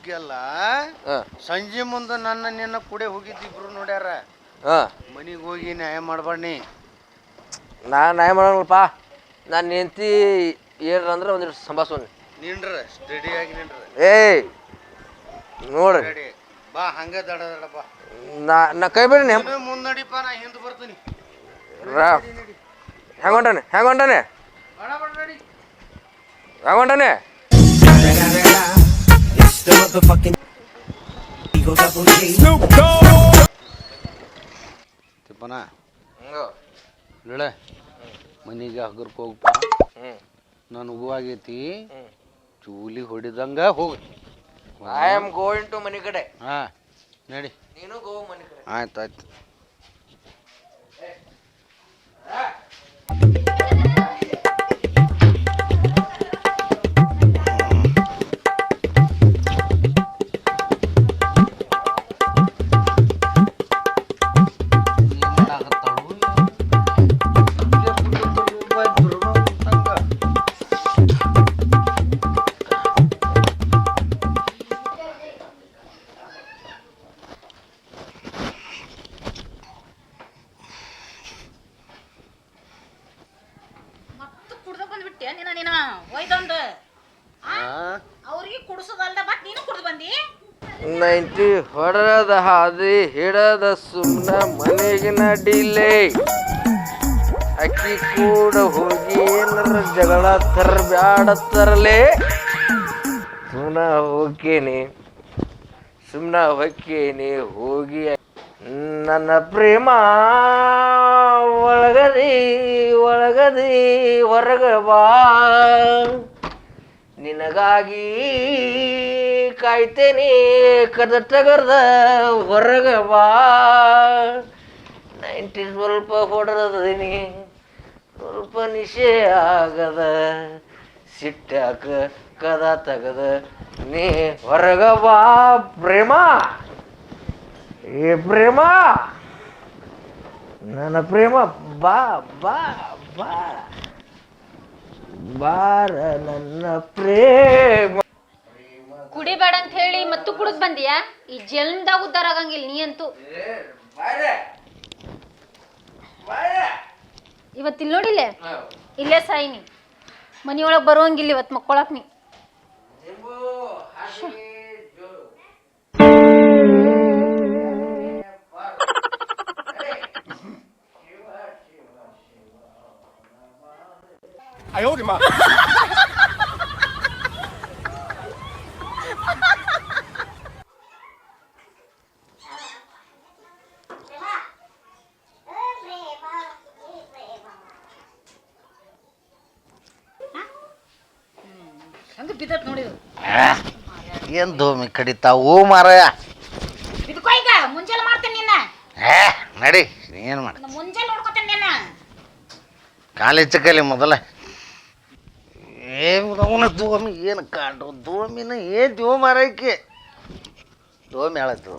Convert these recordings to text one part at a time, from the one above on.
ಈಗೆಲ್ಲ ಹಾ. ಸಂಜೆ ಮುಂದೆ ನನ್ನ ನಿನ್ನ ಕೂಡೆ ಹೋಗಿದ್ದು ಇಬ್ರು ನೋಡ್ಯಾರ. ಹಾಂ. ಮನಿಗೆ ಹೋಗಿ ನ್ಯಾಯ ಮಾಡ್ಬಾಣಿ ನಾ ನ್ಯಾಯ ಮಾಡಪ್ಪ ನಾನು ನಿಂತಿ ಏನ್ರ ಅಂದ್ರೆ ಒಂದಿಷ್ಟು ಸಂಭಾಷಣೆ ನಿಂಡ್ರ ಸ್ಟಡಿ ಆಗಿ ನಿಂಡ್ರ. ಏಯ್ ನೋಡ್ರಿ ರೆಡಿ ಬಾ ಹಂಗ ದಡ ದಡ ಬಾ. ನಾ ನಾ ಕೈ ಬಿಡಿ ಹೆಂಗ್ ನೀನು ಮುಂದ್ ನಡಿಪ ನಾ ಹಿಂದ್ ಬರ್ತೀನಿ. ಹೊಂಟಾನೆ? ಹೆಂಗ್ ಹೊಂಟಾನೆ? ಬಡ ಬಡ ನಡಿ. ಹೆಂಗ್ ಹೊಂಟಾನೆ? ತಿಪ್ಪನ ಹಂಗೋ? ಇಳೆ ಮನಿಗೆ ಹಗರ್ಕ್ ಹೋಗ್ಪ ಹ್ಞೂ ನನಗೂ ಆಗೈತಿ. ಹ್ಞೂ ಚೂಲಿ ಹೊಡಿದಂಗ ಹೋಗಿ ಐ ಆಮ್ ಗೋಯಿಂಗ್ ಟು ಮನಿ ಕಡೆ. ಹಾ ನಡಿ. ನೀನು ಗೋ ಮನಿ ಕಡೆ. ಆಯ್ತು ಆಯ್ತು. ಕುಡ್ದ ನಿನ್ನ ನೀನ ಒಯ್ದೊಂದು. ಅವ್ರಿಗೆ ಕುಡಿಸೋದಲ್ದ ಬಟ್ ನೀನು ಕುಡ್ದು ಬಂದಿ? ನೈಂಟಿ ಹೊಡೆದ ಹಾದಿ ಹಿಡದ ಸುಮ್ಮನ ಮನೆಗೆ ನಡಿಲೆ ಅಕ್ಕಿ ಕೂಡ ಹೋಗಿ ಏನಾರ ಜಗಳ ತರ ಬ್ಯಾಡ ತರಲೆ. ಸುಮ್ಮನ ಹೋಗ್ಕೇನಿ ಸುಮ್ಮನ ಹೊಕ್ಕೇನಿ ಹೋಗಿ ನನ್ನ ಪ್ರೇಮ ಒಳಗದಿ ಒಳಗದಿ ಹೊರಗ ಬಾ. ನಿನಗಾಗಿ ಕಾಯ್ತೇನೆ ಕದ ಟಗರ್ದ ಹೊರಗ ಬಾ. ನೈಂಟಿ ಸ್ವಲ್ಪ ಹೊಡೆದೀನಿ ಸ್ವಲ್ಪ ನಿಶೆ ಆಗದ. ಸಿಟ್ಟಾಕ ಕದ ತಗದ, ನೀ ಹೊರಗ ಬಾ ಪ್ರೇಮ. ಏ ಪ್ರೇಮ! ನನ್ನ ಪ್ರೇಮ ಬಾ ಬಾ ಬಾ. ಬಾರ ನನ್ನ ಪ್ರೇಮ. ಕುಡಿಬೇಡ ಅಂತ ಹೇಳಿ ಮತ್ತು ಕುಡಿದ್ ಬಂದಿಯಾ? ಈ ಜನ್ಮದಾಗ ಉದ್ದಾರ ಆಗಂಗಿಲ್ಲ ನೀ ಅಂತೂ. ಇವತ್ತಿಲ್ ನೋಡಿಲ್ಲ? ಇಲ್ಲೇ ಸಾಯಿನಿ ಮನೆಯೊಳಗೆ ಬರುವಂಗಿಲ್ಲ ಇವತ್ತು ಮಕ್ಕೊಳಕ್ ನೀ. ಹಂಗ ಬಿದ್ದತ್ ನೋಡಿದ್ರು ಏನ್ ಧೂಮಿ ಕಡಿತಾವು ಮಾರಾಯ. ಬಿದ್ಕೋ ಈಗ ಮುಂಜಾನೆ ಮಾಡ್ತೇನೆ ನಿನ್ನ. ಏ ನಡಿ ಏನು ಮಾಡ. ಮುಂಜಾನೆ ನೋಡ್ಕೊತೇನೆ ನಿನ್ನ. ಕಾಲಿ ಚಿಕ್ಕಲಿ ಮೊದಲ. ಅವನ ದೋಮಿ ಏನು ಕಾಂಡು ದೋಮಿನ ಏನ್ ದೇವ ಮಾರೈಕೆ ದೋಮಿ ಹೇಳತ್ತು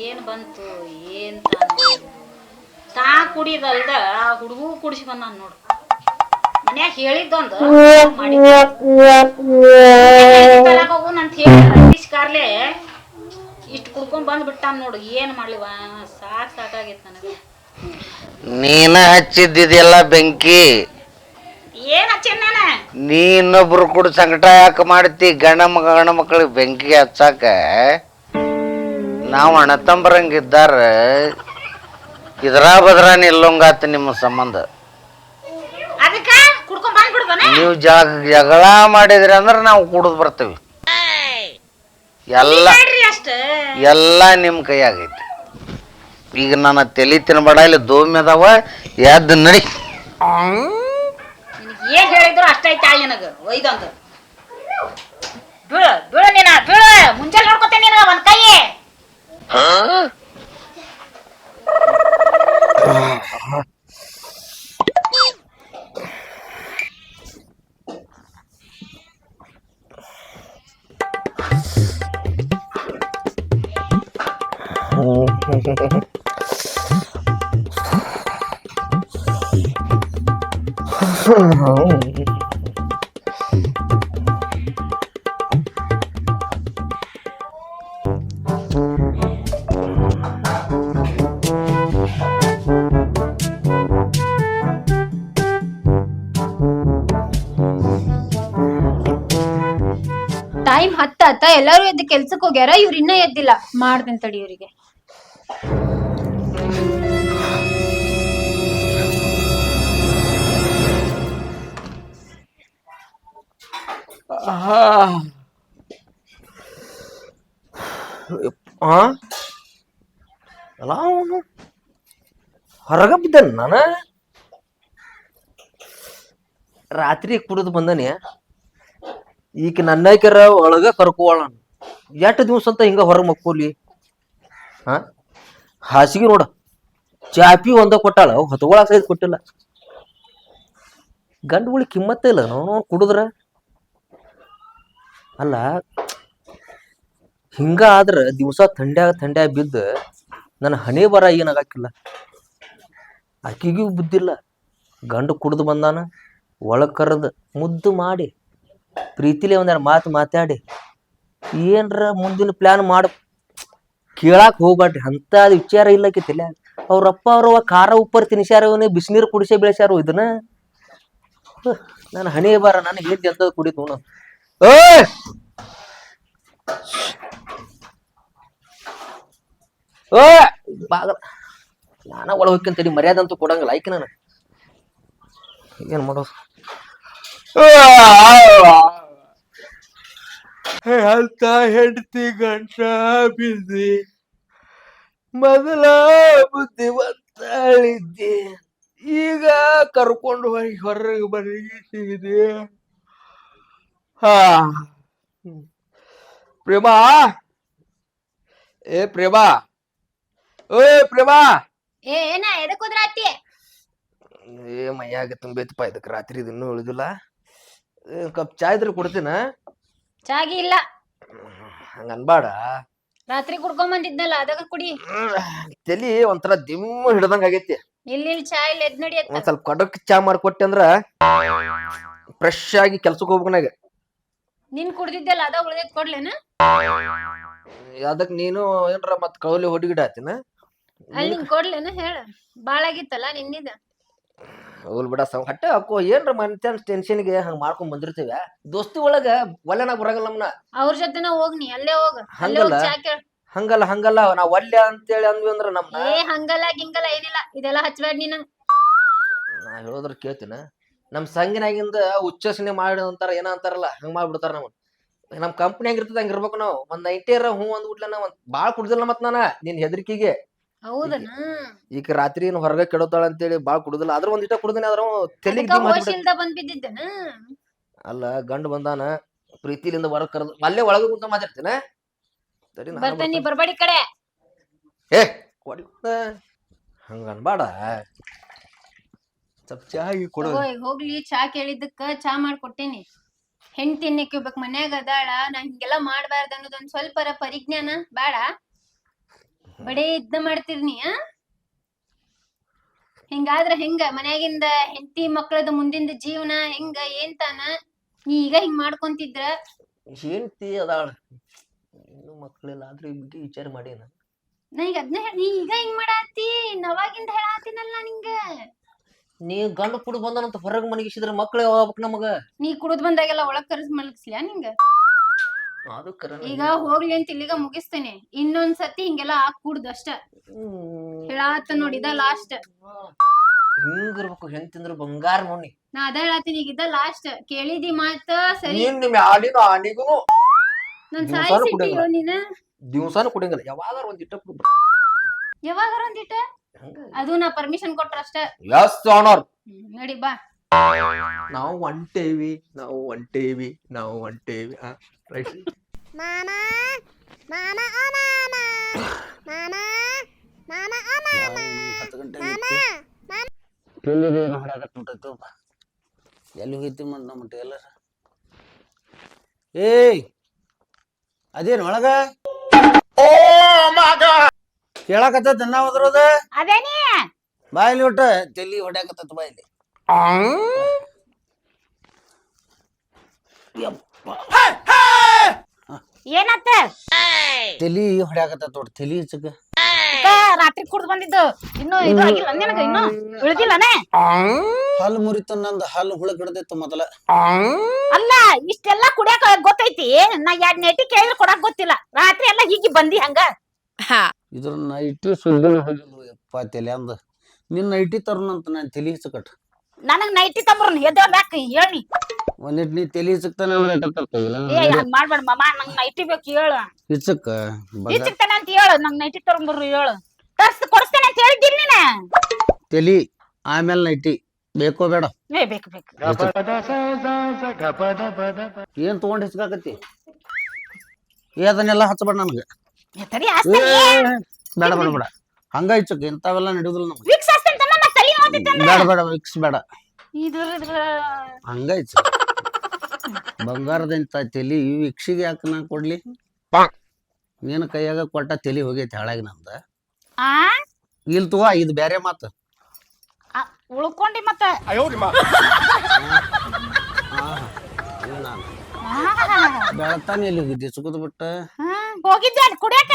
ಏನ್ ಬಂತು? ಏನು ತಾ ಕುಡಿದಲ್ದ ಆ ಹುಡುಗು ಕುಡಿಸಿ ಬಂದ ನೋಡು. ಮನ್ಯಾಗ ಹೇಳಿದ್ದೊಂದು ಹೋಗು ಅಂತ ಹೇಳಿ ಕಾರ್ಲೆ ಇಷ್ಟು ಕುಡ್ಕೊಂಡ್ ಬಂದ್ ಬಿಟ್ಟಾನ್ ನೋಡು ಏನ್ ಮಾಡ್ಲಿವ ಸಾಕ್ ಸಾಕಾಗೈತ್ ನನಗೆ. ನೀನ ಹಚ್ಚಿದ್ದಿದೆಲ್ಲ ಬೆಂಕಿ. ಏನ್ ಹಚ್ಚೇನ್ ನಾನ? ನೀ ಇನ್ನೊಬ್ರು ಕೂಡ ಸಂಕಟ ಯಾಕೆ ಮಾಡ್ತಿ? ಗಂಡ ಮಗ ಗಂಡ ಮಕ್ಕಳಿಗೆ ಬೆಂಕಿ ಹಚ್ಚಾಕ? ನಾವು ಅಣತಂಬರಂಗಿದ್ದಾರ ಇದ್ರ ಬದ್ರ ನಿಲ್ಲೊಂಗಾತ ನಿಮ್ಮ ಸಂಬಂಧ. ಅದಕ್ಕ? ಕುಡ್ಕೊಂಡ್ ನೀವು ಜಾಗ ಜಗಳ ಮಾಡಿದ್ರಿ ಅಂದ್ರೆ ನಾವು ಕುಡಿದು ಬರ್ತೀವಿ. ಎಲ್ಲ ಎಲ್ಲ ನಿಮ್ಮ ಕೈಯಾಗೈತಿ. ಈಗ ನನ್ನ ತಲೆ ತಿನ್ಬೇಡ ಇಲ್ಲಿ ದೋಮಿ ಅದಾವ ಎದ್ದು ನಡಿ. ಏನ್ ಹೇಳಿದ್ರು ಅಷ್ಟೈತೆ ಆಯ್ ನನಗ? ಒಯ್ದೊಂದು. ಬೀಳ ಬೀಳ ನೀನ ಬೀಳ. ಮುಂಜಾನೆ ನೋಡ್ಕೊತೇನೆ ನಿನಗ ಒಂದ್ ಕೈ ಟೈಮ್ ಹತ್ತ ಹತ್ತ ಎಲ್ಲರೂ ಎದ್ದು ಕೆಲ್ಸಕ್ಕೆ ಹೋಗ್ಯಾರ ಇವ್ರು ಇನ್ನೂ ಎದ್ದಿಲ್ಲ. ಮಾಡ್ತೀನಿ ತಡಿ ಇವರಿಗೆ. ಅಲ್ಲ ಅವನು ಹೊರಗ ಬಿದ್ದೆ ನಾನ? ರಾತ್ರಿ ಕುಡಿದು ಬಂದಾನೆ. ಈಗ ನನ್ನಕರ ಒಳಗ ಕರ್ಕೋಳ ಎಷ್ಟು ದಿವ್ಸ ಅಂತ ಹಿಂಗ ಹೊರಗೆ ಮಕ್ಕೋಲಿ? ಹಾ ಹಾಸಿಗೆ ನೋಡ. ಚಾಪಿ ಒಂದ ಕೊಟ್ಟಾಳ. ಹೊತ್ಕೊಳಕ್ ಸಹಿತ ಕೊಟ್ಟಿಲ್ಲ. ಗಂಡುಗಳಿಗೆ ಕಿಮ್ಮತ್ತೇ ಇಲ್ಲ. ನಾವು ಕುಡಿದ್ರ. ಅಲ್ಲ, ಹಿಂಗ ಆದ್ರೆ ದಿವಸ ಥಂಡ್ಯಾಗ ಥಂಡ್ಯಾಗ ಬಿದ್ದು ನನ್ನ ಹಣೆ ಬರ ಏನಾಗಾಕಿಲ್ಲ. ಆಕಿಗೂ ಬುದ್ಧಿಲ್ಲ. ಗಂಡು ಕುಡ್ದು ಬಂದಾನ ಒಳ ಕರೆದು ಮುದ್ದು ಮಾಡಿ, ಪ್ರೀತಿಲೇ ಒಂದೆರಡು ಮಾತು ಮಾತಾಡಿ, ಏನ್ರ ಮುಂದಿನ ಪ್ಲಾನ್ ಮಾಡಿ, ಕೇಳಾಕ ಹೋಗ್ಬಾಡ್ರಿ ಅಂತ ವಿಚಾರ ಇಲ್ಲಕ್ಕೆ ತಲ್ಯಾಗ. ಅವ್ರಪ್ಪ ಅವ್ರವ ಖಾರ ಉಪ್ಪರ್ ತಿನ್ಸ್ಯಾರ ಬಿಸಿನೀರು ಕುಡಿಸೇ ಬೆಳೆಸ್ಯಾರ ಇದನ್ನ. ನಾನು ಹಣೆ ಬಾರ ನನಗೆ ಏನು ಎಂತ ಕುಡಿತು ನೋಡು ಏಯ್! ಓ ಬಾಗಲ. ನಾನ ಒಳ ಹೋಗ್ಕಂತೇಳಿ ಮರ್ಯಾದೆ ಅಂತೂ ಕೊಡಂಗಿಲ್ಲ ಆಯ್ಕೆ ನಾನು. ಏನ್ ಮಾಡೋದು? ಅಂತ ಹೆಂಡತಿ ಗಂಟ ಬಿದ್ದಿ ಮೊದಲ ಬುದ್ಧಿವಂತಳಿದ್ದೆ. ಈಗ ಕರ್ಕೊಂಡು ಹೋಗಿ ಹೊರಗೆ ಬರಗಿಸಿದೆ ಹಾ. ಪ್ರೇಮಾ ಏ ಪ್ರೇಮಾ ಏ ಪ್ರೇಮಾ ಏ ಏನ ಎದಕ್ ಏ ಮೈಯಾಗ ತುಂಬೈತಪ್ಪ ಇದಕ್ಕೆ ರಾತ್ರಿ ಇನ್ನೂ ಉಳಿದಿಲ್ಲ. ಕಪ್ ಚಾ ಇದ್ರೆ ಕೊಡ್ತೀನ? ಚಾಗಿ ಇಲ್ಲ. ಹಂಗ ಅನ್ಬೇಡ. ರಾತ್ರಿ ಕುಡ್ಕೊಂಡ್ ಬಂದಿದ್ನಲ್ಲ ಅದಾಗ ಕುಡಿ. ತಲಿ ಒಂಥರ ದಿಮ್ಮ ಹಿಡ್ದಂಗ ಆಗೈತಿ. ಇಲ್ಲಿ ಇಲ್ಲಿ ಚಾ ಇಲ್ಲ ಎದ್ ನಡಿಯತ್ತ ಒಂದ್ ಸ್ವಲ್ಪ ಕಡಕ್ ಚಾ ಮಾಡ್ಕೊಟ್ಟೆ ಅಂದ್ರ ಫ್ರೆಶ್ ಆಗಿ ಕೆಲ್ಸಕ್ಕೆ ಹೋಗ್ಬೇಕನಾಗ ನಿನ್ ಕುಡ್ದಿದ್ದೆಲ್ಲ ಅದ ಉಳ್ದೈತ್ ಕೊಡ್ಲೇನ? ಅದಕ್ ನೀನು ಏನ್ರ ಮತ್ ಕೌಲಿ ಹುಡುಗಿಡ ಆತಿನ? ಅಲ್ಲಿ ನಿಂಗ್ ಕೊಡ್ಲೇನ ಹೇಳ ಬಾಳ ಆಗಿತ್ತಲ್ಲ ನಿನ್ನಿದ ಹೋಲ್ ಬಿಡ ಸಂ ಹಟ್ಟ ಹಾಕೋ ಏನ್ರ ಮನುಷ್ಯನ್ ಟೆನ್ಷನ್ಗೆ ಹಂಗ ಮಾಡ್ಕೊಂಡ್ ಬಂದಿರ್ತೀವ ದೋಸ್ತಿ ಒಳಗ ಒಲ್ಲೆನ ಬರಂಗಿಲ್ಲ ನಮ್ನ? ಅವ್ರ ಜೊತೆನ ಹೋಗ್ನಿ ಅಲ್ಲೇ ಹೋಗ ಅಲ್ಲೇ ಹೋಗ್ ಹಂಗಲ್ಲ? ಹಂಗಲ್ಲ ಹಂಗಲ್ಲ ನಾವ್ ಒಲ್ಲೆ ಅಂತೇಳಿ ಅಂದ್ವಿ ಅಂದ್ರ ನಮ್ನ? ಏ ಹಂಗಲ್ಲ ಗಿಂಗಲ್ಲ ಏನಿಲ್ಲ ಇದೆಲ್ಲ ಹಚ್ಬೇಡ ನೀನ ನಂಗ್ ನಾ ಹೇಳೋದ್ರ ಕೇಳ್ತೀನ? ನಮ್ ಸಂಘನಾಗಿಂದ ಉಚ್ಚಸನೆ ಮಾಡಿ ಅಂತಾರ ಏನ ಅಂತಾರಲ್ಲ ಹಂಗ ಮಾಡ್ಬಿಡ್ತಾರ ನಾವು ನಮ್ ಕಂಪ್ನಿ ಇರ್ತದ ಹಂಗ ಇರ್ಬೇಕು ನಾವು. ಒಂದ್ ಅರ ಹ್ಞೂ ಅಂದ್ ಬಿಡ್ಲ ನಾವ್ ಬಾಳ್ ಕುಡ್ದಿಲ್ಲ ಮತ್ ನಾನ ನಿನ್ ಹೆದರಿಕೆಗೆ. ಹೌದನ? ಈಗ ರಾತ್ರಿ ಏನ್ ಹೊರಗ ಕೆಡೋತಾಳ ಅಂತೇಳಿ ಬಾಳ್ ಕುಡುದಿಲ್ಲ. ಆದ್ರ ಒಂದಿಟ ಕುಡ್ದಿನಿ ಆದ್ರ ತೆಲಿಗ್ ಅಲ್ಲ ಗಂಡ ಬಂದಾನ ಪ್ರೀತಿಲಿಂದ ಹೊರಗ್ ಕರೆದು ಅಲ್ಲೇ ಒಳಗ ಕುಂತ ಮಾತಾಡ್ತೇನೆ. ಬರ್ತೀನಿ. ಬರ್ಬೇಡಿ ಕಡೆ. ಏ ಕೊಡಿ ಹಂಗ ಅನ್ಬೇಡ ಸ್ವಲ್ಪ ಚಾ ಗಿ ಕೊಡು. ತಗೋ ಈಗ ಹೋಗ್ಲಿ ಚಾ ಕೇಳಿದ್ದಕ್ಕ ಚಾ ಮಾಡ್ಕೊಟ್ಟೇನಿ. ಹೆಂಡ್ತಿ ಎನ್ನಿಕ್ಕೋಬೇಕ್ ಮನ್ಯಾಗ ಅದಾಳ ನಾ ಹಿಂಗೆಲ್ಲಾ ಮಾಡ್ಬಾರ್ದ ಅನ್ನೋದೊಂದ್ ಸ್ವಲ್ಪರ ಪರಿಜ್ಞಾನ ಬೇಡ ಬಡೇ ಇದ್ದ ಮಾಡ್ತಿರ್ನಿ ಆ? ಹಿಂಗಾದ್ರ ಹೆಂಗ? ಮನ್ಯಾಗಿಂದ ಹೆಂಡತಿ ಮಕ್ಕಳದ ಮುಂದಿಂದ ಜೀವನ ಹೆಂಗ ಏನ್ ತಾನ? ನೀ ಈಗ ಹಿಂಗ್ ಮಾಡ್ಕೊಂತಿದ್ರ? ಹೆಂಡ್ತಿ ಅದಾಳ. ಇನ್ನು ಮಕ್ಕಳಿಲ್ಲ ಆದ್ರೂ ಈ ಬಗ್ಗೆ ವಿಚಾರ ಮಾಡೇನ ನಾ ಈಗ ಅದ್ನ ನೀ ಈಗ ಹಿಂಗ್ ಮಾಡಾತಿ? ನವಾಗಿಂದ ಹೇಳಾತಿನಲ್ಲ ನಿಂಗ. ನೀ ಗಂಡ ಕುಡ್ ಬಂದನಂತ ಹೊರಗ್ ಮನಗಿಸಿದ್ರ ಮಕ್ಳು ಯಾವಾಗ ನಮಗ. ನೀ ಕುಡಿದ್ ಬಂದಾಗೆಲ್ಲ ಒಳಗ್ ಕರ್ಸ್ ಮಲಗಿಸ್ಲಾ ನಿಂಗ? ಅದು ಕರೆ ಈಗ ಹೋಗ್ಲಿ ಅಂತ ಇಲ್ಲಿಗ ಮುಗಿಸ್ತೇನೆ. ಇನ್ನೊಂದ್ ಸತಿ ಹಿಂಗೆಲ್ಲ ಹಾಕ್ ಕುಡ್ದು ಅಷ್ಟ. ಹೇಳಾತ ನೋಡಿದ ಲಾಸ್ಟ್ ಹಿಂಗಿರ್ಬೇಕು ಹೆಂಗ್ ತಿಂದ್ರು ಬಂಗಾರ ನೋಡಿ. ನಾ ಅದ ಹೇಳಾತೀನಿ ಈಗ ಇದ ಲಾಸ್ಟ್ ಕೇಳಿದಿ ಮಾತ ಸರಿ. ನೀನ್ ನಿಮ್ ಆಡಿನ ಆಡಿಗೂ. ನನ್ ಸಾಯಿ ದಿವ್ಸಾನು ಕುಡಿಯಂಗಿಲ್ಲ. ಯಾವಾಗಾರ ಒಂದ್ ಇಟ್ಟ ಕುಡ್ದು ಯಾವಾಗಾರ ಒಂದಿಟ ಹಂಗ ಅದು ನಾ ಪರ್ಮಿಷನ್ ಕೊಟ್ರ ಅಷ್ಟ. ಎಸ್ ಆನರ್ ಹ್ಮ್, ನಡಿ ಬಾ. ನಾವು ಹೊಂಟೇವಿ ನಾವು ಹೊಂಟೇವಿ ನಾವು ಹೊಂಟೇವಿ. ರೈಟ್. ಹತ್ತು ಗಂಟೆ ಎಲ್ಲಿ ಹೋಗಿತ್ತಿ ಮತ್ ನಮ್ಮ ಟೇಲರ್ ಏಯ್ ಅದೇನ್ ಒಳಗ? ಕೇಳಕತ್ತ ನಾ. ಅದೇನಿ ಬಾಯಿಲಿ ಒಟ್ಟ ತಲಿ ಹೊಡ್ಯಾಕತ್ತ ಬಾಯಿಲಿ ಏನತ್ತ? ತಲಿ ಹೊಡ್ಯಾಕತ್ತ ತೋಡ್ ತಲಿ ಅಕ್ಕ, ರಾತ್ರಿ ಕುಡ್ದು ಬಂದಿದ್ದು. ಇನ್ನು ಇದು ಆಗಿಲ್ಲ ನಿನಗ ಇನ್ನು ಇಳ್ದಿಲ್ಲನೆ ಹಲ್ಲು ಮುರಿತು ನಂದು ಹಲ್ಲು ಹುಳ ಕಡ್ದಿತ್ತು ಮೊದಲ. ಅಲ್ಲ ಇಷ್ಟೆಲ್ಲ ಕುಡಿಯಾಕ ಗೊತ್ತೈತಿ? ನಾ ಎರಡ್ ನೆಟಿ ಕೇಳಿದ್ರೆ ಕೊಡಾಕ್ ಗೊತ್ತಿಲ್ಲ. ರಾತ್ರಿ ಎಲ್ಲಾ ಹೀಗೆ ಬಂದಿ ಹಂಗ. ಇದ್ರ ನೈಟಿ ಸುಳ್ಳಿನ ಹೋಗಿಲ್ಲ ಯಪ್ಪ ತಲೆ ಅಂದ. ನಿನ್ನ ನೈಟಿ ಅಂತ ನಾನು ತಲಿ ಹಚ್ಚಕಟ್ ನನಗ್ ನೈಟಿ ತಂಬ್ರನ್ ಎದ್ದೇಳ್ಬೇಕ ಹೇಳಿ. ಒಂದಿಟ್ ನೀ ತಲಿ ಹಚ್ಚಕ್ತಾನೆ ಏ ಹಂಗ್ ಮಾಡ್ಬೇಡ ಮಾಮ ನಂಗ್ ನೈಟಿ ಬೇಕು ಹೇಳು. ಹಿಚ್ಚಕ್ಕ ಈಚಿಕ್ತಾನೆ ಅಂತ ಹೇಳು ನಂಗ್ ನೈಟಿ ತಗೊಂಬರ್ರಿ ಹೇಳು. ತರ್ಸ್ ಕೊಡಿಸ್ತೇನೆ ಅಂತ ಹೇಳಿದ್ದೀನಿ ನೀನ. ತಲಿ ಆಮೇಲೆ ನೈಟಿ. ಬೇಕೋ ಬೇಡ. ಏ ಬೇಕು ಬೇಕು. ಏನ್ ತಗೊಂಡ್ ಹಿಚ್ಕಾಕತ್ತಿ? ಏ ಅದನ್ನೆಲ್ಲ ಹಚ್ಚಬೇಡ ನನ್ಗೆ. ತಡಿ ಹಚ್ತೇನೆ. ಬೇಡ ಬೇಡ ಬೇಡ. ಹಂಗ ಹಿಚ್ಚಕ್ ಇಂಥವೆಲ್ಲ ನಡೆಯುದಿಲ್ಲ ನಮ್ಗೆ. ವಿಕ್ಸ್ ಹಚ್ತೇನೆ ತಮ್ಮ ಮತ್ತ್ ತಲಿ ನೋವ್ತೈತೆ ಅಂದ್ರೆ. ಬೇಡ ಬೇಡ ವಿಕ್ಸ್ ಬೇಡ. ಇದ್ರ ಇದ್ರ ಹಂಗ ಬಂಗಾರದಂತ ತಲಿ ವಿಕ್ಸಿಗೆ ಯಾಕೆ ನಾ ಕೊಡ್ಲಿ? ನೀನು ಕೈಯಾಗ ಕೊಟ್ಟ ತಲಿ ಹೋಗೈತಿ ಹಾಳಾಗಿ ನಂದ ಆ? ಇಲ್ ತಗೋ ಇದು ಬೇರೆ ಮಾತು. ಆ, ಉಳ್ಕೊಂಡಿ ಮತ್ತ. ಬೆಳತಾನೆ ಎಲ್ಲಿ ಹೋಗಿದ್ದಿ? ಸುಗದ್ ಬಿಟ್ಟ? ಹೋಗಿದ್ದೆ ಅಲ್ಲಿ ಕುಡಿಯಾಕ.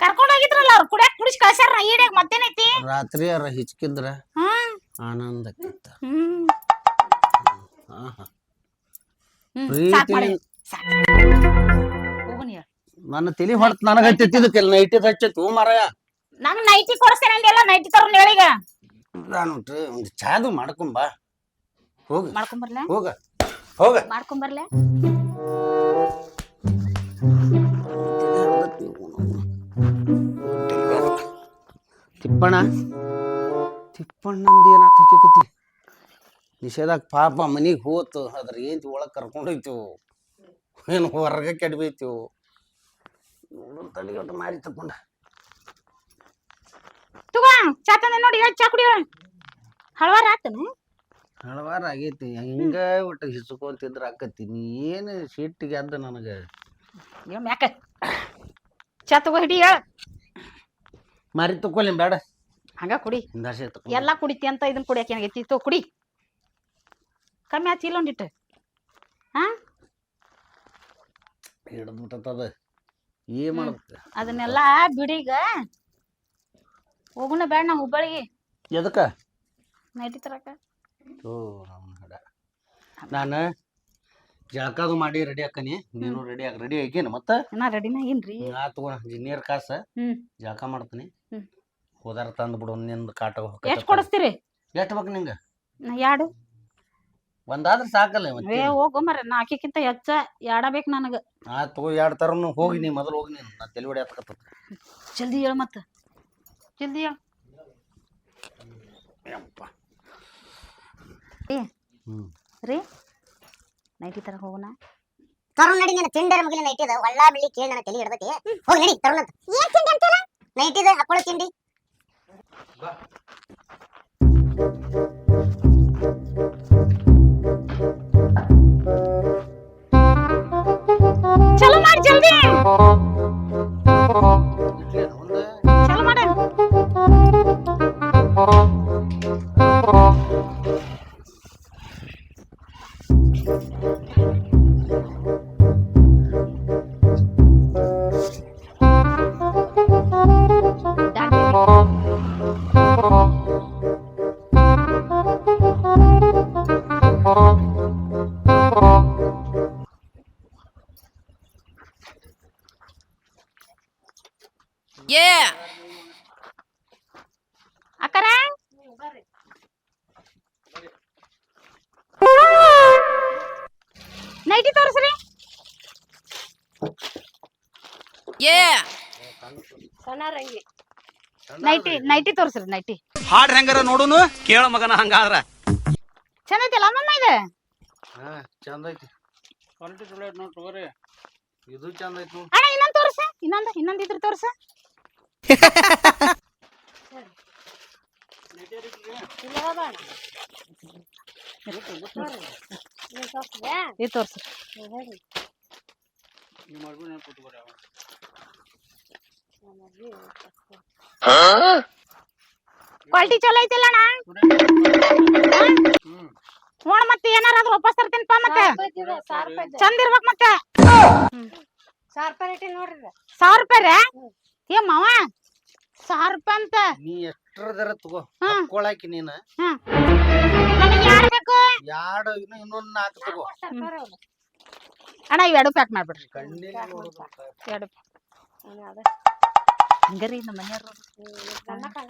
ಕರ್ಕೊಂಡು ಹೋಗಿದ್ರಲ್ಲ ಅವ್ರು ಕುಡಿಯಾಕ ಕುಡಿಸಿ ಕಳ್ಸ್ಯಾರ ಈಡಾಗ ಮತ್ತೇನೈತಿ ರಾತ್ರಿ ಅರ ಹಿಚ್ಕಿದ್ರ? ಆನಂದ ನನ್ನ ತಲಿ ಹೊಡ್ತ ನನಗ ಹತ್ತಿದ್ದಕ್ಕೆ ನೈಟಿ ಹಚ್ಚೈತಿ ಹೂ ಮಾರಾಯ. ನಂಗ್ ನೈಟಿ ಕೊಡಿಸ್ತೇನೆ ಅಂದೆಲ್ಲ ನೈಟಿ ತರೋಣ ಹೇಳಿಗ ನಾನು ಒಂದು ಚಾದು ಮಾಡ್ಕೊಂಬಾ ಹೋಗ. ಮಾಡ್ಕೊಂಬರ್ಲ ಹೋಗ. ಹೋಗ. ಮಾಡ್ಕೊಂಬರ್ಲ ತಿಪ್ಪಣ್ಣ. ತಿಪ್ಪಣ್ಣಂದು ಏನಾತ ಹಕ್ಕಿಕತಿ ನಿಷೇಧಾಗ ಪಾಪ ಮನಿಗೆ ಹೋತು ಅದ್ರ ಏನು ಒಳಗೆ ಕರ್ಕೊಂಡೋಯ್ತು ಏನು ಹೊರಗೆ ಕೆಡ್ಬೈತು ನೋಡು ತಲೆಗಟ್ಟು ಮಾರಿ ತಕೊಂಡ ತಗೋ ಚಾ ತಂದೆ ನೋಡಿ ಚಾ ಕುಡಿಯೋ. ಹಳವಾರ ಆತನ? ಹಲವಾರ ಆಗೈತಿ. ಹಿಂಗ ಒಟ್ಟು ಹಿಸ್ಕೊಂತಿದ್ರ ಆಕತಿ. ನೀ ಏನು ಸಿಟ್ಟಿಗೆ ಅದ ನನಗೆ? ಏನ್ ಯಾಕ ಚಾ ತಗೋ ಹಿಡಿ ಹೇಳ. ಮಾರಿ ಬೇಡ. ಹಂಗ ಕುಡಿ. ಹಿಂದಾಸೆ ತಕೊ ಎಲ್ಲಾ ಕುಡಿತಿ ಅಂತ ಇದನ್ನ ಕುಡಿಯಾಕ ಏನಾಗೈತಿ ತೋ ಕುಡಿ. ಕಮ್ಮಿ ಆಯ್ತು ಇಲ್ಲ ಒಂದಿಟ್ಟು ಹಾ? ಹಿಡಿದ್ಬಿಟ್ಟದ ಏನ್ ಮಾಡ್ಬೇಕು? ಅದನ್ನೆಲ್ಲ ಬಿಡೀಗ. ಹೋಗುಣ ಬೇಡ ನಾ ಹುಬ್ಬಳ್ಳಿಗೆ. ಎದಕ್ಕ? ನೈಟಿ ತರಕ. ಹಡ. ನಾನು ಜಳಕದು ಮಾಡಿ ರೆಡಿ ಹಾಕನಿ. ನೀನು ರೆಡಿ ಆಗ ರೆಡಿ ಆಗೇನು ಮತ್ತ? ನಾ ರೆಡಿನ ಏನ್ರಿ ಆ ತಗೋ ಜಿನಿಯರ್ ಕಾಸ ಹ್ಮ್. ಜಳಕ ಮಾಡ್ತೀನಿ. ಹ್ಮ್. ಹೋದಾರ ತಂದು ಬಿಡು ನಿಂದ ಕಾಟ ಎಷ್ಟು ಕೊಡಿಸ್ತೀರಿ? ಎಷ್ಟು ಬೇಕು ನಿಂಗ? ನಾ ಎರಡು ಒಂದಾದ್ರೆ ಸಾಕಲ್ಲ ಏ ಹೋಗೋ ಮರ ನಾ ಆಕಿಕ್ಕಿಂತ ಹೆಚ್ಚ ಯಾಡ ಬೇಕು ನನಗ. ಆ ತಗೋ ಎರಡು ತರನು ಹೋಗಿ ನೀ ಮೊದಲು ಹೋಗಿ ನೀನು ನಾ ತಲೆ ಹೊಡೆ ಹತ್ಕತ್ತ ಜಲ್ದಿ ಹೇಳ ಮತ್ತ. ಜಲ್ದಿ ಹೇಳ. ಹ್ಮ್. ರೀ? ನೈಟಿ ತರ ಹೋಗೋಣ ತರುಣ್ ನಡಿ ನಿನ್ನ ತಿಂಡರ ಮಗಿನ ನೈಟಿದ ಒಳ್ಳ ಬಿಳಿ ಕೇಳಿ ನನ್ನ ತಲೆ ಹಿಡ್ದತಿ. ಹೋಗಿ ನಡಿ ತರುಣ್ ಅಂತ. ಏನ್ ತಿಂಡಿ ಅಂತಾರ? ನೈಟಿದ ಹಾಕೊಳ್ಳೋ ತಿಂಡಿ. ಚಲೋ ಮಾಡಿ ಜಲ್ದಿ. ನೈಟಿ ನೈಟಿ ತೋರಿಸ್ರಿ ನೈಟಿ ಹಾಡ್ ಹೆಂಗಾರ ನೋಡುನು? ಕೇಳ ಮಗನ ಹಂಗಾದ್ರ. ಚಂದ ಐತಿಲ್ಲ ಮಮ್ಮ ಇದೆ? ಹಾ ಚಂದ ಐತಿ ಕ್ವಾಲಿಟಿ ಚಲೋ ಐತಿ ನೋಡಿ ತಗೋರಿ. ಇದು ಚಂದ ಐತಿ ನೋಡಿ. ಅಣ್ಣ ಇನ್ನೊಂದು ತೋರ್ಸ ಇನ್ನೊಂದು ಇನ್ನೊಂದು ಇದ್ರ ತೋರ್ಸ. ಇದು ತೋರ್ಸ. ಕ್ವಾಲಿಟಿ ಚಲೋ ಐತಿಲ್ಲ ಅಣ್ಣ. ನೋಡ್ ಮತ್ತೆ ಏನಾರ ವಾಪಸ್ ತರ್ತೀನಿಪ್ಪ ಮತ್ತೆ. ಚಂದ ಇರ್ಬೇಕ್ ಮತ್ತೆ. ಸಾವಿರ ರೂಪಾಯಿ ಇಟ್ಟಿ ನೋಡ್ರಿ ಸಾವಿರ ರೂಪಾಯಿ ರೀ ಏ ಮಾವ ಸಾವಿರ ರೂಪಾಯಿ ಅಂತ. ನೀ ಎಷ್ಟ್ರದರ ತಗೋ. ಹಾಕೊಳಾಕಿ ನೀನ. ಹ್ಮ್. ನನಗೆ ಯಾರು ಬೇಕು? ಯಾಡು ಇನ್ನು ಇನ್ನೊಂದ್ ನಾಲ್ಕು ತಗೋ. ಅಣ್ಣ ಇವ್ ಎರಡು ಪ್ಯಾಕ್ ಮಾಡ್ಬಿಡ್ರಿ. ಕಣ್ಣಿಗೆ ನೋಡುದು ಎರಡು ಹಂಗಾರಿ ನಮ್ಮ ಮನೆಯವ್ರು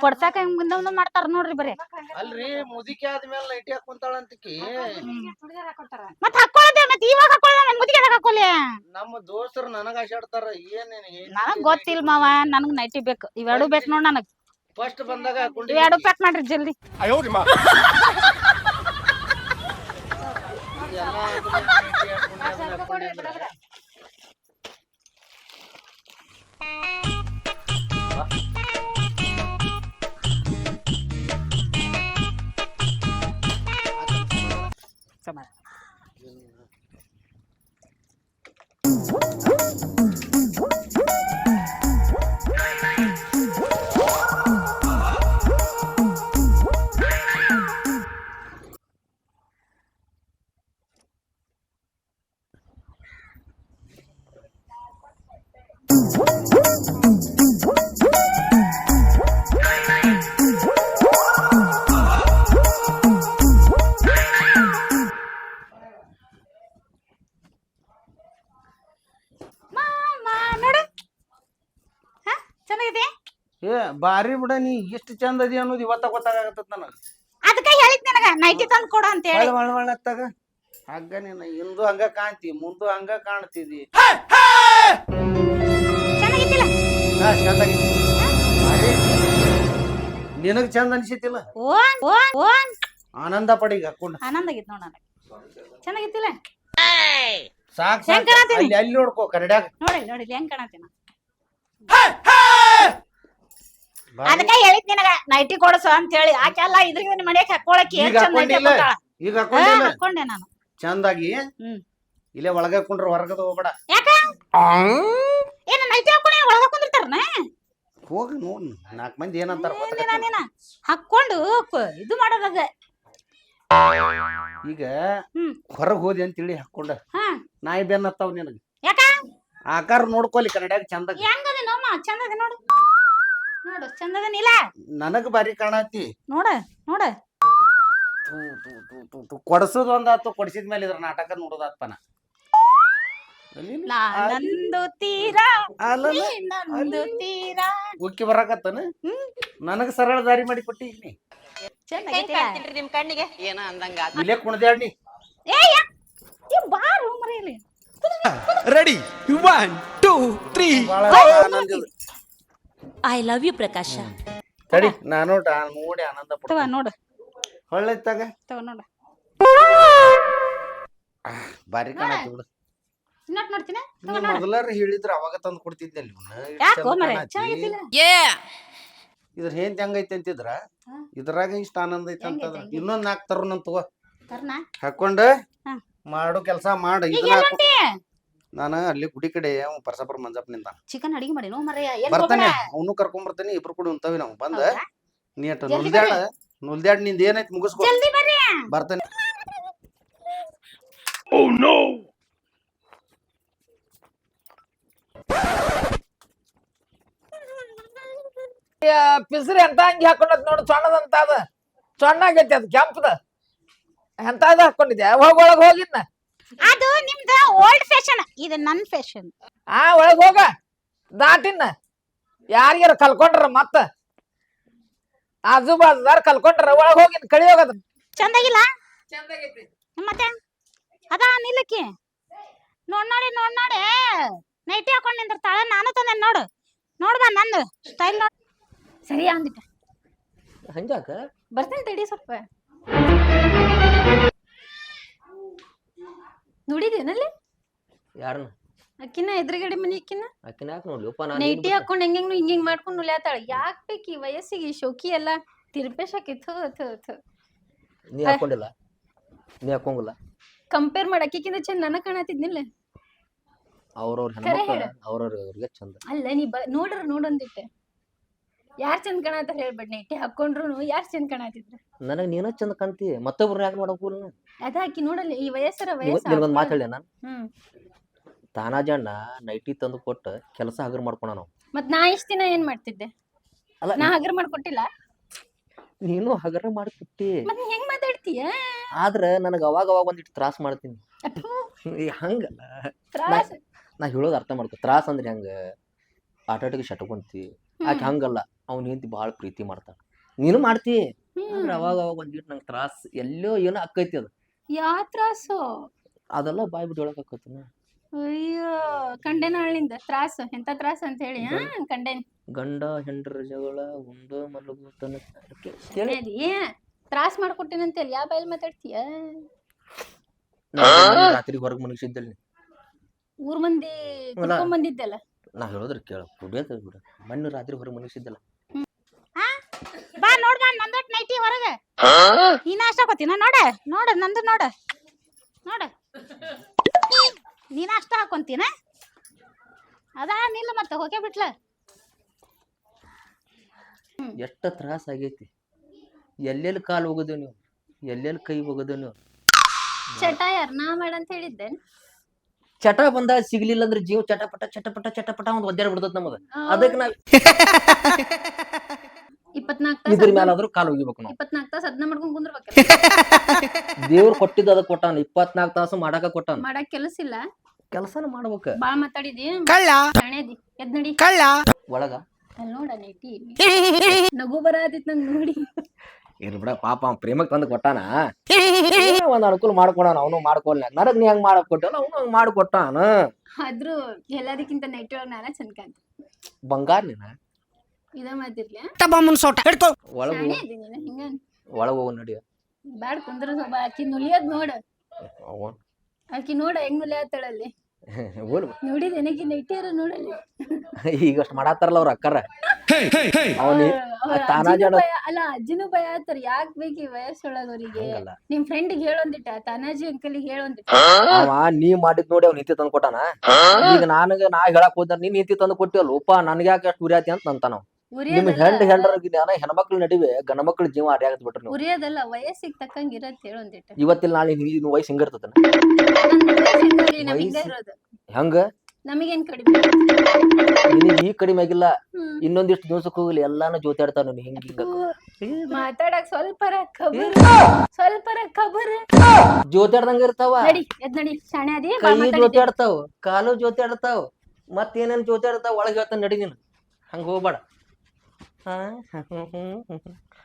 ಕೊಡ್ಸಾಕ ಹೆಂಗ್ ಮಾಡ್ತಾರ ನೋಡ್ರಿ ಬರೀ. ಅಲ್ರಿ ಮುದಿಕೆ ಆದ್ಮೇಲೆ ನೈಟಿ ಹಾಕೊಂತಾಳಂತಕಿ ಮತ್ ಹಾಕೊಳ್ಳದೆ ಮತ್ ಇವಾಗ ಹಾಕೊಳ್ಳ ನನ್ ಮುದುಕಿ ಹಾಕೊಳ್ಳಿ ನಮ್ಮ ದೋಸ್ತರು ನನಗ ಆಶಾಡ್ತಾರ ಏನೇನ್ ನನಗ್ ಗೊತ್ತಿಲ್ಲ ಮಾವ ನನಗ್ ನೈಟಿ ಬೇಕು. ಇವೆರಡು ಬೇಕು ನೋಡ್ ನನಗ್. ಫಸ್ಟ್ ಬಂದಾಗ ಹಾಕೊಂಡಿ. ಇವೆರಡು ಪ್ಯಾಕ್ ಮಾಡ್ರಿ ಜಲ್ದಿ. ಎಲ್ಲ ಬಾರಿ ಬಿಡ ನೀ ಎಷ್ಟು ಚಂದ ಅದಿ ಅನ್ನೋದು ಇವತ್ತ ಗೊತ್ತಾಗತ್ತ ನನಗ. ಅದಕ್ಕೆ ಹೇಳಿದ್ ನನಗ ನೈಟಿ ತಂದ್ ಕೊಡು ಅಂತ ಹೇಳಿ. ಒಳ ಒಳ್ಳೆ ಒಳ್ಳೆ ಹತ್ತಾಗ ಹಗ್ಗ ನೀನ ಹಿಂದು ಹಂಗ ಕಾಣ್ತಿ ಮುಂದು ಹಂಗ ಕಾಣ್ತಿದಿ. ಚೆನ್ನಾಗಿದ್ದಿಲ್ಲ? ಹಾ ಚಂದ ಆಗೈತಿ. ಬಾರಿ. ಐತಿ. ನಿನಗ್ ಚಂದ ಅನ್ಸಿತಿಲ್ಲ ಓನ್ ಓನ್ ಓನ್. ಆನಂದ ಪಡಿ ಹಾಕೊಂಡು ಆನಂದ ಆಗಿತ್ತು ನೋಡ ನನಗೆ. ಚೆನ್ನಾಗಿತ್ತಿಲ್ಲ ಸಾಕ್ ಹೆಂಗ್ ಸಾಕ್ ಕಾಣತೀನಿ? ಅಲ್ಲಿ ಅಲ್ಲಿ ನೋಡ್ಕೋ ಕನ್ನಡ್ಯಾಗ. ನೋಡಿ ನೋಡಿ ಹೆಂಗ್ ಕಾಣತ್ತೀನಿ. ಅದಕ್ಕ ಹೇಳಿದ್ ನಿನಗ ನೈಟಿ ಕೊಡಸು ಅಂತ ಹೇಳಿ ಆಕೆಲ್ಲ ಇದ್ರಿಗೆ ನಿಮ್ ಮನೆಗೆ ಹಾಕೊಳಕ್ಕೆ ಏನ್ ಈಗ ಚಂದ ಐತೆ ಹಾಕೊಂಡಿಲ್ಲ? ಗೊತ್ತಾಳ? ಈಗ ಹಾ, ಹಾಕೊಂಡಿಲ್ಲ ಹಾಕೊಂಡೆ ನಾನು. ಚಂದಾಗಿ ಹ್ಮ್. ಇಲ್ಲೇ ಒಳಗ ಹಾಕೊಂಡ್ರೆ ಹೊರಗದ ಹೋಗ್ಬೇಡ. ಯಾಕ? ಏನ ನೈಟಿ ಹಾಕೊಂಡ ಒಳಗ ಕುಂದಿರ್ತಾರನ? ಹೋಗಿ ನೋಡ್ ನಾಲ್ಕು ಮಂದಿ ಏನಂತಾರ ಗೊತ್ತಾಗತ್ತೆ ನೀನ? ಹಾಕೊಂಡು ಕು- ಇದು ಮಾಡೋದಾಗ ಈಗ ಹ್ಮ್. ಹೊರಗ್ ಹೋದಿ ಅಂತೇಳಿ ಹಾಕೊಂಡ. ಹಾ. ನಾಯಿ ಬೆನ್ನತ್ತಾವ ನಿನಗೆ. ಯಾಕ? ಆಕಾರ ನೋಡ್ಕೊಲಿ ಕನ್ನಡ ಚಂದ ಹೆಂಗದ ನೋಮ ಚಂದದ ನೋಡು. ನೋಡು ಚಂದದನಿಲ್ಲ ನನಗೆ ಬಾರಿ ಕಾಣತಿ. ನೋಡ ನೋಡ. ಕೊಡ್ಸೋದ್ ಒಂದಾತು ಕೊಡಿಸಿದ ಮೇಲೆ ಇದ್ರ ನಾಟಕ ನೋಡೋದಾತ್ಪನ. ನಂದು ತೀರ ಅಲ್ಲ ನಂದು ತೀರಾ. ಉಕ್ಕಿ ಬರಾಕತ್ತನ? ನನಗ ಸರಳ ದಾರಿ ಮಾಡಿ ಕೊಟ್ಟಿ ಚೆನ್ನಾಗೈತೆ ನಿಮ್ ಕಣ್ಣಿಗೆ? ಏನ ಅಂದಂಗ ಇಲ್ಲೇ ಕುಣದ್ಯಾಡ್ನಿ ಏ ಯಾ- ಏ ಬಾರು ಮರೆಯಲಿ ready. One two three. I love you Prakash. ತಡಿ ನಾನು ಡಾ- ನೋಡಿ ಆನಂದ ತವ ಪಡ್ತೀನಿ ನೋಡು. ತಗ. ತವ ನೋಡು. ಬಾರಿ ಕಾಣತಿ ಬಿಡು. ಇನ್ನೊಟ್ ನೋಡ್ತೀನಿ. ನೀ ಮೊದಲಾರ ಹೇಳಿದ್ರ ಅವಾಗ ತಂದು ಕೊಡ್ತಿದ್ದೆ ಅಲ್ಲಿ ಯಾಕೋ ಮರೆ ಕಾಣತಿ. ಚೆನ್ನಾಗಿದ್ದಿಲ್ಲ ಇದ್ರ ಹೆಂಗ್ ಹೆಂಗೈತಿ ಅಂತಿದ್ರ? ಹಾ. ಇದ್ರಾಗ ಇಷ್ಟ ಆನಂದ ಐತಿ ಹೆಂಗೈತಿ, ಅಂತಂದ್ರ. ಹೆಂಗೈತಿ? ಇನ್ನೊಂದ್ ನಾಲ್ಕು ತರುಣ ತಗೋ. ತರ್ನ? ಹಾಕೊಂಡ ಹಾ. ಮಾಡು ಕೆಲಸ ಮಾಡು. ಈಗ ಇದನ್ನ ಹಾಕೊ- ಹೊಂಟಿ ನಾನ ಅಲ್ಲಿ ಗುಡಿ ಕಡೆ ಅವ ಪರಸಪರ ಮಂಜಪ್ಪ ನಿಂತ ಚಿಕನ್ ಅಡಿಗೆ ಮಾಡಿ ನೋ ಮರೆಯ ಎಲ್ಲಿ ಬರ್ತಾನೆ ಅವನು ಕರ್ಕೊಂಡ್ ಬರ್ತಾನೆ ಇಬ್ರು ಕೂಡ ಉಂತಾವಿ ನಾವು. ಬಂದ ಹೌದಾ? ನೀಟ್ ಜಲ್ದಿ ನುಲ್ದ್ಯಾಡ ನುಲ್ದ್ಯಾಡ್ನಿಂದ ಏನೈತಿ ಮುಗಿಸ್ಕೊ. ಜಲ್ದಿ ಬರ್ರಿ. ಬರ್ತಾನೆ. ಪಿಸ್ರಿ ಎಂತ ಅಂಗಿ ಹಾಕೊಂಡದ್ ನೋಡು ಸಣ್ಣದಂತ ಅದ. ಸಣ್ಣ ಆಗೈತಿ ಅದು ಕೆಂಪದ. ಎಂತಾದ ಹಾಕೊಂಡಿದ್ಯಾ? ಹೋಗಿ ಒಳಗ್ ಹೋಗಿನ್ನ ಅದು ನಿಮ್ದು ಓಲ್ಡ್ ಫ್ಯಾಷನ್ ಇದು ನನ್ ಫ್ಯಾಷನ್ ಆ ಒಳಗ್ ಹೋಗ. ದಾಟಿನ. ಯಾರಿಗಾರ ಕಲ್ಕೊಂಡ್ರ ಮತ್ತ? ಆಜು ಬಾಜುದಾರ ಕಲ್ಕೊಂಡ್ರ ಒಳಗ್ ಹೋಗಿನ್ ಕಳಿ ಹೋಗದ. ಚಂದಾಗಿಲ್ಲ? ಮತ್ತೆ? ಅದ ನಿಲ್ಲಕ್ಕಿ? ನೋಡ್ ನೋಡಿ ನೋಡ್ ನೋಡಿ. ನೈಟಿ ಹಾಕೊಂಡ್ ನಿಂದಿರ್ತಾಳ ನಾನು ತಂದೆ ನೋಡು. ನೋಡ್ ಬಾ ನಂದು. ಸ್ಟೈಲ್ ನೋಡ್. ಸರಿ ಅಂದಿಟ್ಟ ಹಂಜಾಕ ಬರ್ತೇನೆ ತಡಿ ಸ್ವಲ್ಪ. ನೋಡಿದೇನಲ್ಲಿ? ಯಾರನ್ನ? ಅಕ್ಕಿನ ಎದುರುಗಡೆ ಮನಿ ಅಕ್ಕಿನ? ಆಕಿನ ಯಾಕೆ ನೋಡ್ಲಿಪ್ಪ ನಾನು ನೈಟಿ ಹಾಕೊಂಡು ಹೆಂಗ್ ಹೆಂಗ್ ಹಿಂಗ್ ಹಿಂಗ್ ಮಾಡ್ಕೊಂಡು ನುಲ್ಯಾತಾಳ ಯಾಕ್ ಬೇಕಿ ವಯಸ್ಸಿಗೆ ಈ ಶೋಕಿ ಎಲ್ಲ? ತಿರ್ಪೇಶಕ್ಕೆ ಥು ಥು ಥು. ನೀ ಹಾಕೊಂಡಿಲ್ಲ ನೀ ಹಾಕೊಂಗಿಲ್ಲ ಕಂಪೇರ್ ಮಾಡಕ್ಕಿಂತ ಚಂದ ನನಗ್ ಕಾಣತಿದ್ನಿಲ್ಲ? ಅವ್ರವ್ರ ಖರೆ ಅವ್ರವ್ರಿಗೆ ಹೇಳು. ಅವ್ರವ್ರ ಅವ್ರಿಗೆ ಚಂದ. ಅಲ್ಲ ನೀ ಬ ನೋಡ್ರ ನೋಡೊಂದಿಟ್ಟೆ. ಯಾರ್ ಚಂದ ಕಾಣತ್ತಾರ ಹೇಳ್ಬೇಡ ನೈಟಿ ಹಾಕೊಂಡ್ರು ಯಾರ್ ಚಂದ ಕಾಣತಿದ್ರು ನನಗ್ ನೀನ ಚಂದ ಕಾಣ್ತಿ ಮತ್ತೊಬ್ರು ಯಾಕೆ ಮಾಡಬೇಕು ಅದ ಹಾಕಿ ನೋಡಲ್ಲಿ ಈ ವಯಸ್ಸರ ವಯಸ್ಸ ವಯಸ್ಸು ಮಾತು ಹೇಳಿ ನಾನು? ಹ್ಮ್. ತಾನಾಜಣ್ಣ ನೈಟಿ ತಂದು ಕೊಟ್ಟು ಕೆಲಸ ಹಗರ್ ಮಾಡ್ಕೊಣ ನಾವು ಮತ್ ನಾ ಇಷ್ಟ ದಿನ ಏನ್ ಮಾಡ್ತಿದ್ದೆ? ಅಲ್ಲ ನಾ ಹಗರ್ ಮಾಡ್ಕೊಟ್ಟಿಲ್ಲ? ನೀನು ಹಗರ ಮಾಡ್ಕೊಟ್ಟಿ. ಮತ್ ನೀ ಹೆಂಗ್ ಮಾತಾಡ್ತೀಯ? ಆದ್ರ ನನಗ ಅವಾಗ ಅವಾಗ ಒಂದಿಟ್ಟು ತ್ರಾಸ ಮಾಡ್ತೀನಿ. ಅಪ್ಪು, ಹಂಗಲ್ಲ ತ್ರಾಸ್. ನಾ ಹೇಳೋದು ಅರ್ಥ ಮಾಡ್ಕೊ ತ್ರಾಸ ಅಂದ್ರೆ ಹೆಂಗ? ಆಟಾಟಿಗೆ ಶಟ್ಕೊಂತಿ ಆಕೆ. ಹಂಗಲ್ಲ. ಅವ್ನ ಹೆಂಡತಿ ಭಾಳ ಪ್ರೀತಿ ಮಾಡ್ತಾಳ. ನೀನು ಮಾಡ್ತಿ? ಹ್ಮ್. ಆದ್ರೆ ಅವಾಗ ಅವಾಗ ಒಂದಿಟ್ಟು ನಂಗೆ ತ್ರಾಸ ಎಲ್ಲೋ ಏನೋ ಅಕ್ಕೈತಿ ಅದು. ಯಾ ತ್ರಾಸು? ಅದೆಲ್ಲ ಬಾಯ್ ಬಿಟ್ಟು ಹೇಳಕ್ ಆಕೈತಿ ಅಯ್ಯೋ ಕಂಡೇನ ಹಳ್ಳಿಂದ? ತ್ರಾಸ? ಎಂತ ತ್ರಾಸ ಅಂತ ಹೇಳಿ ಹಾ ಕಂಡೇನ್? ಗಂಡ ಹೆಂಡ್ರ ಜಗಳ ಉಂಡು ಮಲಗು ತನ್ನ ತ್ರಾಸ ತ್ರಾಸ್ ಹೇಳಿ ಯಾವ ಬಾಯಲ್ಲಿ ಮಾತಾಡ್ತೀಯ? ರಾತ್ರಿ ಹೊರಗೆ ಮನಗಿಸಿದ್ದಲ್ಲಿ ಊರ್ ಮಂದಿ ಕುಡ್ಕೊಂಡ್ ಬಂದಿದ್ದಲ್ಲ? ನಾ ಹೇಳೋದ್ರ ಕೇಳ. ಕುಡಿಯೋದ ಬಿಡ. ಮಣ್ಣು ರಾತ್ರಿ ಹೊರಗೆ ಬಾ ನಂದೊಟ್ ಹೊರಗೆ. ನೀನ ಅಷ್ಟ ಹಾಕೋತಿನ? ನೋಡ ನೋಡ ನಂದು ನೋಡ. ನೋಡ. ನೀನ ಅಷ್ಟ ಹಾಕೊಂತೀನ? ಅದ ನಿಲ್ಲ ಮತ್ತೆ ಹೋಗೇ ಬಿಟ್ಲ. ಎಷ್ಟ ತ್ರಾಸ ಆಗೈತಿ. ಎಲ್ಲೆಲ್ಲಿ ಕಾಲು ಹೋಗೋದೇವ್ ನೀವು? ಎಲ್ಲೆಲ್ಲಿ ಕೈ ಹೋಗೋದೇವ್ ನೀವು? ಚಟ ಯಾರ ನಾ ಮಾಡ ಅಂತ ಹೇಳಿದ್ದೆ. ಚಟ ಬಂದ ಸಿಗ್ಲಿಲ್ಲ ಅಂದ್ರೆ ಜೀವ ಚಟಪಟ ಚಟಪಟ ಚಟಪಟ ಒಂದು ಒದ್ದಾಡ್ ಬಿಡ್ತದ ನಮಗ ಅದಕ್ಕೆ ನಾವ್ ಇಪ್ಪತ್ನಾಲ್ಕು ಇದ್ರ ತಾಸ ಮೇಲಾದ್ರೂ ಕಾಲು ಹೋಗಿಬೇಕು ನಾವು. ಇಪ್ಪತ್ನಾಲ್ಕು ತಾಸ ಅದನ್ನ ಮಾಡ್ಕೊಂಡ್ ಕುಂದ್ರಬೇಕ ದೇವ್ರು ಕೊಟ್ಟಿದ್ದು ಅದಕ್ಕೆ ಕೊಟ್ಟಾನ ಇಪ್ಪತ್ನಾಲ್ಕು ತಾಸು ಮಾಡಾಕ ಕೊಟ್ಟಾನ. ಮಾಡಕ್ ಕೆಲಸ ಇಲ್ಲ. ಕೆಲಸನ ಮಾಡ್ಬೇಕು. ಬಾ ಮಾತಾಡಿದಿ ಕಳ್ಳ. ಶಾಣೆದಿ ಎದ್ ನಡಿ. ಕಳ್ಳ. ಒಳಗ. ಅಲ್ಲಿ ನೋಡ ನೈಟಿ ನಗು ಬರಾದಿತ್ ನಂಗ್ ನೋಡಿ. ಇರ್ ಬಿಡ ಪಾಪ ಅವ್ನ್ ಪ್ರೇಮಕ್ ತಂದು ಕೊಟ್ಟಾನ. ಏನೋ ಒಂದ್ ಅನುಕೂಲ ಮಾಡ್ಕೊಡಾನ ಅವನು ಮಾಡ್ಕೊಳ್ಳ ನನಗ್ ನೀ ಹಂಗ್ ಮಾಡಕ್ ಕೊಟ್ಟಲ್ಲ ಅವನು ಹಂಗ್ ಮಾಡ್ಕೊಟ್ಟಾನ. ಆದ್ರೂ ಎಲ್ಲದಕ್ಕಿಂತ ನೈಟಿ ಒಳಗ್ ನಾನ ಚಂದ ಕಾಣ್ತ ಬಂಗಾರ ನೀನ ಇದ ಮಾತಿರ್ಲಿ. ಬಾಮನ್ ಸೋಟ. ಹಿಡ್ಕೊ. ಒಳಗ ಶಾಣೆ ಅದಿ ನೀನು ಹಿಂಗ ಒಳಗ ಹೋಗ್ ನಡಿಯ ಬ್ಯಾಡ್ ಕುಂದ್ರ ಸ್ವಲ್ಪ ಆಕಿ ನುಲಿಯೋದ್ ನೋಡ. ಆಕಿ ನೋಡ ಹೆಂಗ್ ನುಲಿಯತ್ತಾಳಲ್ಲಿ ಹೋಲ್. ನೋಡಿದ ನನಗೆ ನೈಟಿಯರ ನೋಡಲ್ಲಿ ಈಗ ಈಗಷ್ಟ ಮಾಡಾತಾರಲ್ಲ ಅವ್ರ ಅಕ್ಕರ. ಅವನಿ ಅವ್ರ ಅಜ್ಜಿನೂ ಭಯ ಅಲ್ಲ ಅಜ್ಜಿನೂ ಭಯ ಆತಾರ ಯಾಕ್ ಬೇಕು ಈ ವಯಸ್ಸೊಳಗ ಅವ್ರಿಗೆ ಹಂಗಲ್ಲ. ನಿಮ್ ಫ್ರೆಂಡ್ ಹೇಳೊಂದಿಟ್ಟ ತಾನಾಜಿ ಅಂಕಲಿಗೆ ಹೇಳೊಂದಿಟ್ಟ. ಅವ ನೀ ಮಾಡಿದ್ ನೋಡಿ ಅವ್ನ ನೀತಿ ತಂದ್ ಕೊಟ್ಟಾನ ಈಗ ನನಗ ನಾ ಹೇಳಕ್ ಹೋದ ನೀನ್ ನೀತಿ ತಂದು ಕೊಟ್ಟಿವಲ್ಲ ಉಪ ನನ್ಗೆ ಯಾಕೆ ಅಷ್ಟು ಉರಿಯಾತಿ ಅಂತ ಅಂತಾನ ನಿಮ್ ಹೆಂಡ್ ಹೆಂಡ್ರಿಗೆ ಹೆಣ್ಮಕ್ಳ ನಡುವೆ ಗಂಡ ಮಕ್ಳ ಜೀವ ಅರಿಯಾಗತ್ ಬಿಟ್ರಿ ನೀವು. ಉರಿಯೋದಲ್ಲ ವಯಸ್ಸಿಗೆ ತಕ್ಕಂಗ ಇರತ್ ಹೇಳೊಂದಿಟ್ಟ ಇವತ್ತಿಲ್ಲ ನಾಳೆ ನಿನ್ ವಯಸ್ಸು ಹಿಂಗ ಇರ್ತದ ಹೆಂಗ ನಮಗೇನ್ ಕಡಿಮೆ ನಿನಗ್ ಈ ಕಡಿಮೆ ಆಗಿಲ್ಲ. ಇನ್ನೊಂದಿಷ್ಟು ದಿವಸಕ್ಕೆ ಹೋಗ್ಲಿ ಎಲ್ಲಾನು ಜೋತಾಡ್ತಾವ ನೀನು ಹಿಂಗ ಹಿಂಗ ಮಾತಾಡಕ್ ಸ್ವಲ್ಪ ಖಬರ್ ಸ್ವಲ್ಪ ಖಬರ್ ಜೋತಾಡ್ದಂಗ ಇರ್ತಾವ. ನಡಿ ಎದ್ ನಡಿ ಶಾಣೆ ಅದಿ ಬಾ ಕೈ ಮಾತಾಡಿದ್ದೆ. ಜೋತಾಡ್ತಾವ ಕಾಲು ಜೋತಾಡ್ತಾವ ಮತ್ತೇನೇನ್ ಜೋತಾಡ್ತಾವ ಒಳಗೆ ಹೇಳ್ತಾನ ನಡಿ ನೀನು. ಹಂಗ ಹೋಗ್ಬೇಡ. ಹಾ ಹ್ಮ್ ಹ್ಮ್ ಹ್ಮ್ ಹ್ಮ್